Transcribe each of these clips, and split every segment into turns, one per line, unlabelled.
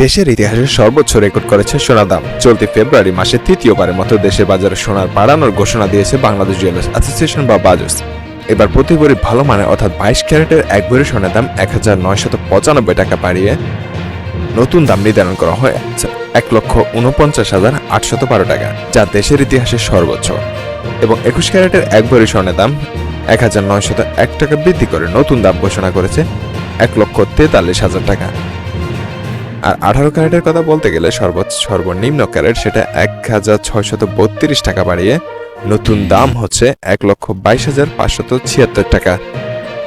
দেশের ইতিহাসে সর্বোচ্চ রেকর্ড করেছে সোনার দাম। চলতি ফেব্রুয়ারি মাসে তৃতীয়বারের মতো দেশের বাজারে সোনার বাড়ানোর ঘোষণা দিয়েছে বাংলাদেশ জুয়েলার্স অ্যাসোসিয়েশন বা বাজস এবার প্রতি ভরি ভালো মানের অর্থাৎ বাইশ ক্যারেটের এক ভরি সোনার দাম এক হাজার নয়শত পঁচানব্বই টাকা বাড়িয়ে নতুন দাম নির্ধারণ করা হয়েছে। এক লক্ষ উনপঞ্চাশ হাজার আটশত বারো টাকা, যা দেশের ইতিহাসে সর্বোচ্চ। এবং একুশ ক্যারেটের এক ভরি স্বর্ণের দাম এক হাজার নয়শত এক টাকা বৃদ্ধি করে নতুন দাম ঘোষণা করেছে এক লক্ষ তেতাল্লিশ হাজার টাকা। আর আঠারো ক্যারেটের কথা বলতে গেলে সর্বোচ্চ সর্বনিম্ন ক্যারেট সেটা এক হাজার ছয়শত বত্রিশ টাকা বাড়িয়ে নতুন দাম হচ্ছে এক লক্ষ বাইশ হাজার পাঁচশত ছিয়াত্তর টাকা।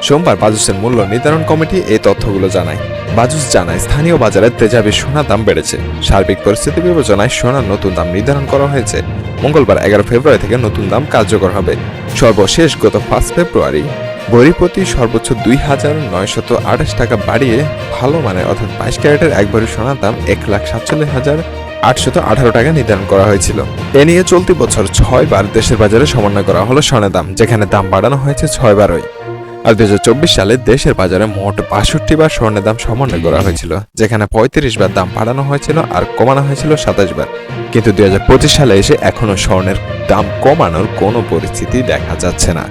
সোমবার বাজুসের মূল্য নির্ধারণ কমিটি এই তথ্যগুলো জানায়। বাজুস জানায়, স্থানীয় বাজারে তেজাবি সোনার দাম বেড়েছে। সার্বিক পরিস্থিতি বিবেচনায় সোনার নতুন দাম নির্ধারণ করা হয়েছে। মঙ্গলবার এগারো ফেব্রুয়ারি থেকে নতুন দাম কার্যকর হবে। সর্বশেষ গত পাঁচ ফেব্রুয়ারি বড়ি প্রতি সর্বোচ্চ দুই হাজার নয়শত আঠাশ টাকা বাড়িয়ে ভালো মানের অর্থাৎ বাইশ ক্যারেটের এক ভরি সোনার দাম এক লাখ সাতচল্লিশ হাজার আটশত আঠারো টাকা নির্ধারণ করা হয়েছিল। এ নিয়ে চলতি বছর ছয়বার দেশের বাজারে সমন্বয় করা হলো সোনার দাম, যেখানে দাম বাড়ানো হয়েছে ছয়বারই আর দুই সালে দেশের বাজারে মোট বাষট্টি বার স্বর্ণের দাম সমন্বয় করা হয়েছিল, যেখানে পঁয়ত্রিশ বার দাম বাড়ানো হয়েছিল আর কমানো হয়েছিল সাতাশ বার। কিন্তু দুই হাজার পঁচিশ সালে এসে এখনও স্বর্ণের দাম কমানোর কোনো পরিস্থিতি দেখা যাচ্ছে না।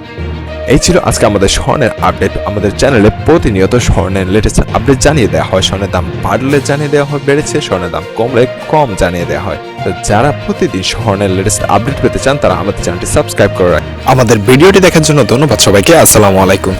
এই ছিল আজকে আমাদের স্বর্ণের আপডেট আমাদের চ্যানেলে প্রতিনিয়ত স্বর্ণের লেটেস্ট আপডেট জানিয়ে দেওয়া হয়। স্বর্ণের দাম বাড়লে জানিয়ে দেওয়া হয়, বেড়েছে। স্বর্ণের দাম কমলে কম জানিয়ে দেওয়া হয়। তো যারা প্রতিদিন স্বর্ণের লেটেস্ট আপডেট পেতে চান, তারা আমাদের চ্যানেলটি সাবস্ক্রাইব করে রাখেন। আমাদের ভিডিওটি দেখার জন্য ধন্যবাদ সবাইকে। আসসালামু আলাইকুম।